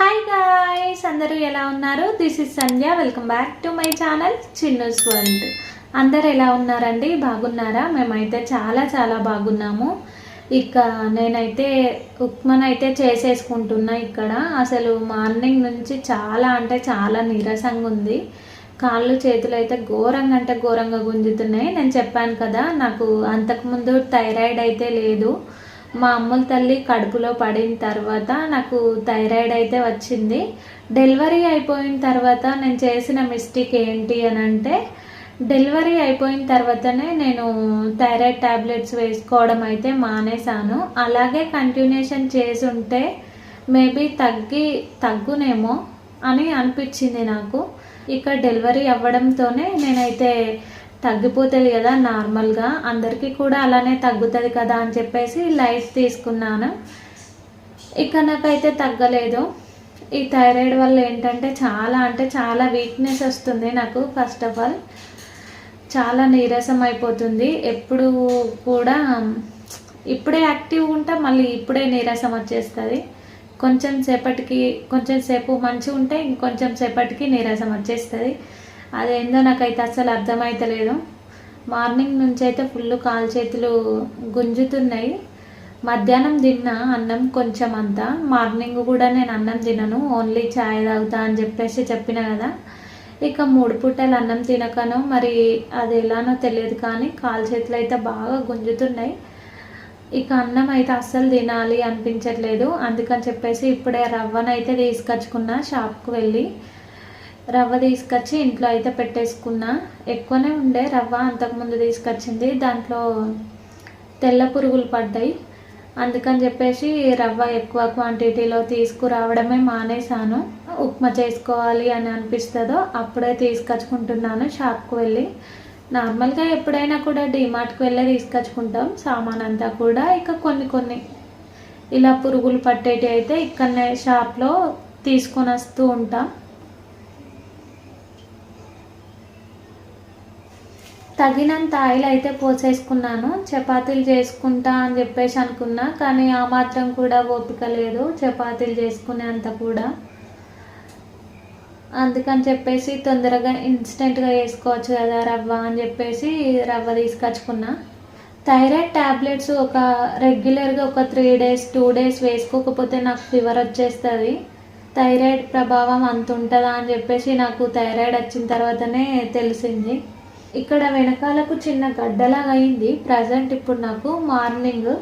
Hi guys అందరూ ఎలా ఉన్నారు? This is Sandhya welcome back to my channel Chinnu's world అందరు ఎలా ఉన్నారండి? బాగున్నారా? మేమైతే చాలా చాలా బాగున్నాము. ఇక నేనైతే ఉప్మానైతే చేసేసుకుంటున్నా ఇక్కడ. అసలు మార్నింగ్ నుంచి చాలా అంటే చాలా నీరసంగా ఉంది కాళ్ళు చేతులు అయితే ఘోరంగా అంటే ఘోరంగా గుంజుతున్నాయి. నేను చెప్పాను కదా నాకు అంతకుముందు థైరాయిడ్ అయితే లేదు. మా అమ్ముల తల్లి కడుపులో పడిన తర్వాత నాకు థైరాయిడ్ అయితే వచ్చింది. డెలివరీ అయిపోయిన తర్వాత నేను చేసిన మిస్టేక్ ఏంటి అని అంటే డెలివరీ అయిపోయిన తర్వాతనే నేను థైరాయిడ్ ట్యాబ్లెట్స్ వేసుకోవడం అయితే మానేశాను. అలాగే కంటిన్యూషన్ చేసి ఉంటే మేబీ తగ్గి తగ్గునేమో అని అనిపించింది నాకు. ఇక డెలివరీ అవ్వడంతోనే నేనైతే తగ్గిపోతుంది కదా నార్మల్గా. అందరికీ కూడా అలానే తగ్గుతుంది కదా అని చెప్పేసి లైఫ్ తీసుకున్నాను. ఇక నాకైతే తగ్గలేదు. ఈ థైరాయిడ్ వల్ల ఏంటంటే చాలా అంటే చాలా వీక్నెస్ వస్తుంది నాకు ఫస్ట్ ఆఫ్ ఆల్ చాలా నీరసం అయిపోతుంది. ఎప్పుడు కూడా ఇప్పుడే యాక్టివ్గా ఉంటా మళ్ళీ ఇప్పుడే నీరసం వచ్చేస్తుంది. కొంచెం సేపటికి కొంచెం సేపు మంచిగా ఉంటే ఇంకొంచెం సేపటికి నీరసం వచ్చేస్తుంది. అదేందో నాకైతే అసలు అర్థమైతలేదు. మార్నింగ్ నుంచి అయితే ఫుల్ కాలు చేతులు గుంజుతున్నాయి. మధ్యాహ్నం తిన్నా అన్నం కొంచెం అంతా. మార్నింగ్ కూడా నేను అన్నం తినను. ఓన్లీ చాయ్ తాగుతా అని చెప్పేసి చెప్పిన కదా. ఇక మూడు పూటలు అన్నం తినకను మరి అది ఎలానో తెలియదు కానీ కాలు చేతులు అయితే బాగా గుంజుతున్నాయి. ఇక అన్నం అయితే అస్సలు తినాలి అనిపించట్లేదు. అందుకని చెప్పేసి ఇప్పుడే రవ్వనైతే తీసుకొచ్చుకున్నా షాప్కి వెళ్ళి. రవ్వ తీసుకొచ్చి ఇంట్లో అయితే పెట్టేసుకున్నా. ఎక్కువనే ఉండే రవ్వ అంతకుముందు తీసుకొచ్చింది. దాంట్లో తెల్ల పురుగులు పడ్డాయి. అందుకని చెప్పేసి రవ్వ ఎక్కువ క్వాంటిటీలో తీసుకురావడమే మానేశాను. ఉప్మా చేసుకోవాలి అని అనిపిస్తుందో అప్పుడే తీసుకొచ్చుకుంటున్నాను షాప్కి వెళ్ళి. నార్మల్గా ఎప్పుడైనా కూడా డిమార్ట్కి వెళ్ళే తీసుకొచ్చుకుంటాం. సామాన్ అంతా కూడా ఇక కొన్ని కొన్ని. ఇలా పురుగులు పట్టేటి అయితే ఇక్కడనే షాప్లో తీసుకొని వస్తూ ఉంటాం. తగినంత ఆయిల్ అయితే పోసేసుకున్నాను. చపాతీలు చేసుకుంటా అని చెప్పేసి అనుకున్నా కానీ ఆ మాత్రం కూడా ఓపిక లేదు చపాతీలు చేసుకునేంత కూడా. అందుకని చెప్పేసి తొందరగా ఇన్స్టెంట్గా వేసుకోవచ్చు కదా రవ్వ అని చెప్పేసి రవ్వ తీసుకొచ్చుకున్నా. థైరాయిడ్ ట్యాబ్లెట్స్ ఒక రెగ్యులర్గా ఒక త్రీ డేస్ టూ డేస్ వేసుకోకపోతే నాకు ఫీవర్ వచ్చేస్తుంది. థైరాయిడ్ ప్రభావం అంత ఉంటుందా అని చెప్పేసి నాకు థైరాయిడ్ వచ్చిన తర్వాతనే తెలిసింది. ఇక్కడ వెనకాలకు చిన్న గడ్డలాగా అయింది. ప్రజెంట్ ఇప్పుడు నాకు మార్నింగ్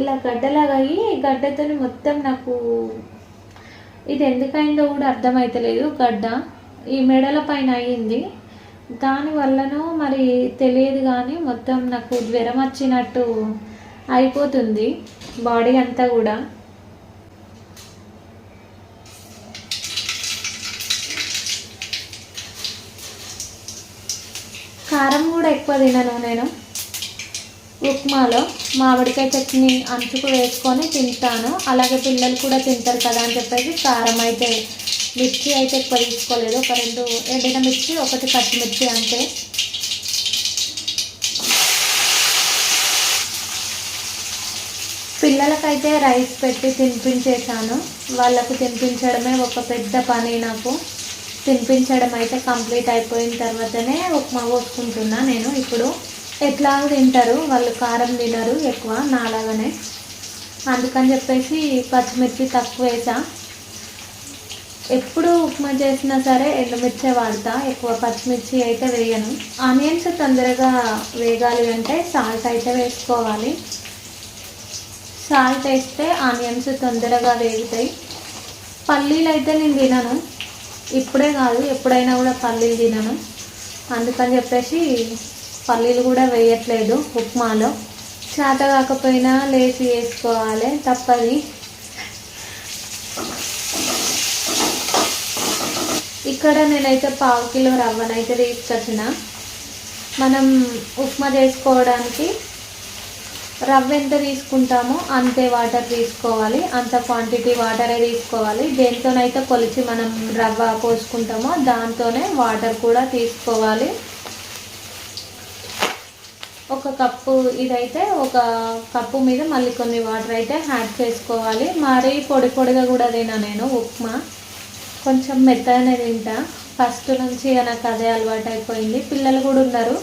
ఇలా గడ్డలాగా అయ్యి గడ్డతో మొత్తం నాకు ఇది ఎందుకైందో కూడా అర్థమైతలేదు. గడ్డ ఈ మెడల పైన అయ్యింది. దానివల్లనో మరి తెలియదు కానీ మొత్తం నాకు జ్వరం వచ్చినట్టు అయిపోతుంది బాడీ అంతా కూడా. కారం కూడా ఎక్కువ తినను నేను. ఉప్మాలో మామిడికాయ చట్నీ అంచుకు వేసుకొని తింటాను. అలాగే పిల్లలు కూడా తింటారు కదా అని చెప్పేసి కారం అయితే మిర్చి అయితే ఎక్కువ తీసుకోలేదు. ఒక రెండు ఎండిన మిర్చి ఒకటి పచ్చిమిర్చి అంతే. పిల్లలకైతే రైస్ పెట్టి తినిపించేశాను. వాళ్ళకు తినిపించడమే ఒక పెద్ద పని నాకు. తినిపించడం అయితే కంప్లీట్ అయిపోయిన తర్వాతనే ఉప్మా పోసుకుంటున్నా నేను. ఇప్పుడు ఎట్లా తింటారు వాళ్ళు కారం తినరు ఎక్కువ నాలాగానే. అందుకని చెప్పేసి పచ్చిమిర్చి తక్కువ వేసా. ఎప్పుడు ఉప్మా చేసినా సరే ఎండుమిర్చే వాడతా ఎక్కువ పచ్చిమిర్చి అయితే వేయను. ఆనియన్స్ తొందరగా వేగాలి అంటే సాల్ట్ అయితే వేసుకోవాలి. సాల్ట్ వేస్తే ఆనియన్స్ తొందరగా వేగుతాయి. పల్లీలు అయితే నేను తినను. ఇప్పుడే కాదు ఎప్పుడైనా కూడా పల్లీలు తినను. అందుకని చెప్పేసి పల్లీలు కూడా వేయట్లేదు ఉప్మాలో. చేత కాకపోయినా లేచి వేసుకోవాలి తప్పది. ఇక్కడ నేనైతే పావు కిలో రవ్వనైతే తీసుకొచ్చిన. మనం ఉప్మా చేసుకోవడానికి రవ్వ ఎంత తీసుకుంటామో అంతే వాటర్ తీసుకోవాలి. అంత క్వాంటిటీ వాటరే తీసుకోవాలి. దేంతోనైతే కొలిచి మనం రవ్వ పోసుకుంటామో దాంతోనే వాటర్ కూడా తీసుకోవాలి. ఒక కప్పు ఇదైతే ఒక కప్పు మీద మళ్ళీ కొన్ని వాటర్ అయితే యాడ్ చేసుకోవాలి. మరీ పొడి పొడిగా కూడా తినా నేను ఉప్మా. కొంచెం మెత్తగానే తింటా. ఫస్ట్ నుంచి నాకు అదే అలవాటు అయిపోయింది పిల్లలు కూడా ఉన్నారు.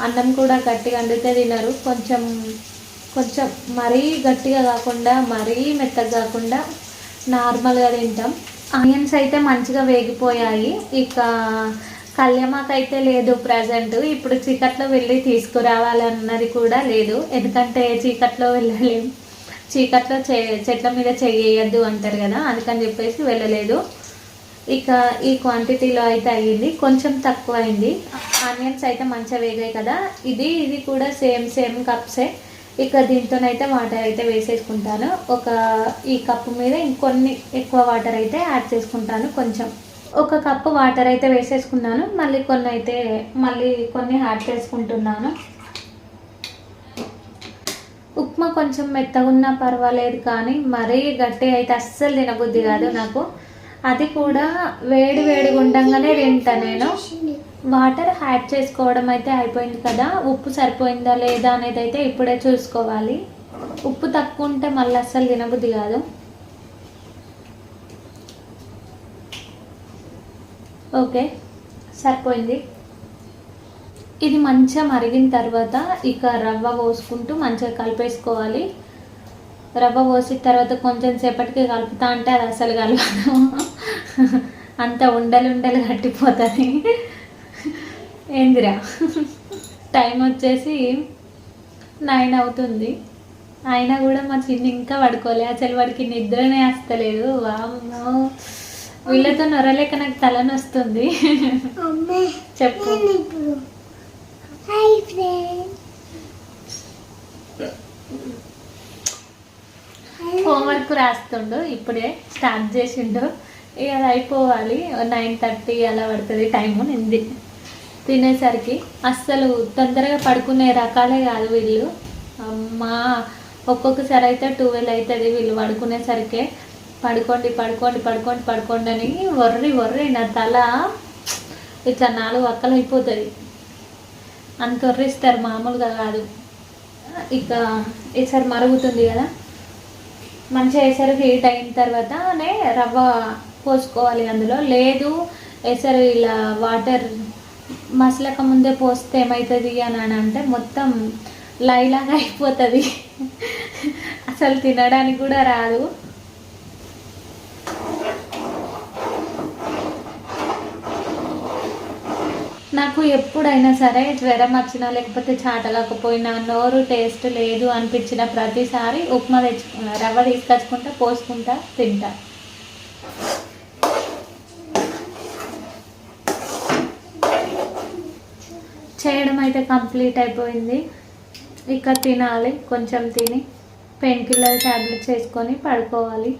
అన్నం కూడా గట్టిగా వండితే తినరు. కొంచెం కొంచెం మరీ గట్టిగా కాకుండా మరీ మెత్తగా కాకుండా నార్మల్గా తింటాం. ఆనియన్స్ అయితే మంచిగా వేగిపోయాయి. ఇక కళ్యమాకు అయితే లేదు ప్రజెంట్. ఇప్పుడు చీకట్లో వెళ్ళి తీసుకురావాలన్నది కూడా లేదు. ఎందుకంటే చీకట్లో వెళ్ళలేము చీకట్లో చే చెట్ల మీద చేయొద్దు అంటారు కదా అందుకని చెప్పేసి వెళ్ళలేదు. ఇక ఈ క్వాంటిటీలో అయితే అయ్యింది. కొంచెం తక్కువ అయింది ఆనియన్స్ అయితే మంచిగా వేగాయి కదా. ఇది ఇది కూడా సేమ్ సేమ్ కప్సే. ఇక దీంతోనైతే వాటర్ అయితే వేసేసుకుంటాను. ఒక ఈ కప్పు మీద ఇంకొన్ని ఎక్కువ వాటర్ అయితే యాడ్ చేసుకుంటాను కొంచెం. ఒక కప్పు వాటర్ అయితే వేసేసుకున్నాను. మళ్ళీ కొన్ని అయితే మళ్ళీ కొన్ని యాడ్ చేసుకుంటున్నాను. ఉప్మా కొంచెం మెత్తగా ఉన్నా పర్వాలేదు కానీ మరీ గట్టి అయితే అస్సలు తినబుద్ధి కాదు నాకు. అది కూడా వేడి వేడిగా ఉండగానే తింటా నేను. వాటర్ యాడ్ చేసుకోవడం అయితే అయిపోయింది కదా. ఉప్పు సరిపోయిందా లేదా అనేది అయితే ఇప్పుడే చూసుకోవాలి. ఉప్పు తక్కువ ఉంటే మళ్ళీ అస్సలు తినబుద్ధి కాదు. ఓకే సరిపోయింది. ఇది మంచిగా మరిగిన తర్వాత ఇక రవ్వ పోసుకుంటూ మంచిగా కలిపేసుకోవాలి. రవ్వ పోసిన తర్వాత కొంచెం సేపటికి కలుపుతా అంటే అది అసలు కలపదు అంత ఉండలు ఉండలు కట్టిపోతుంది. ఏందిరా? టైం వచ్చేసి నైన్ అవుతుంది. అయినా కూడా మా చిన్న ఇంకా పడుకోలే. అసలు వాడికి నిద్రనే వస్తలేదు వామ్మో. వీళ్ళతో నొరలేక నాకు తలనొస్తుంది చెప్పు. హోంవర్క్ రాస్తుండు. ఇప్పుడే స్టార్ట్ చేసిండు. ఇక అది అయిపోవాలి. నైన్ థర్టీ అలా పడుతుంది టైము నింది. తినేసరికి అస్సలు తొందరగా పడుకునే రకాలే కాదు వీళ్ళు. అమ్మా ఒక్కొక్కసారి అయితే ట్వెల్వ్ అవుతుంది వీళ్ళు పడుకునేసరికే. పడుకోండి పడుకోండి పడుకోండి పడుకోండి అని వర్రి వర్రి నా తల ఇట్లా నాలుగు అక్కలు అయిపోతుంది. అంత వర్రిస్తారు మామూలుగా కాదు. ఇక ఈసారి మరుగుతుంది కదా. మంచిగా ఎసరు హీట్ అయిన తర్వాతనే రవ్వ పోసుకోవాలి అందులో. లేదు ఎసరు ఇలా వాటర్ మసలక ముందే పోస్తే ఏమవుతుంది అని అని అంటే మొత్తం లైలాగా అయిపోతుంది. అసలు తినడానికి కూడా రాదు. నాకు ఎప్పుడైనా సరే జ్వరం వచ్చినా లేకపోతే చాటలేకపోయినా నోరు టేస్ట్ లేదు అనిపించిన ప్రతిసారి ఉప్మా తెచ్చుకున్నా రవ్వ తీసుకొచ్చుకుంటా పోసుకుంటా తింటా. చేయడం అయితే కంప్లీట్ అయిపోయింది. ఇక తినాలి కొంచెం తిని పెయిన్ కిల్లర్ ట్యాబ్లెట్స్ వేసుకొని పడుకోవాలి.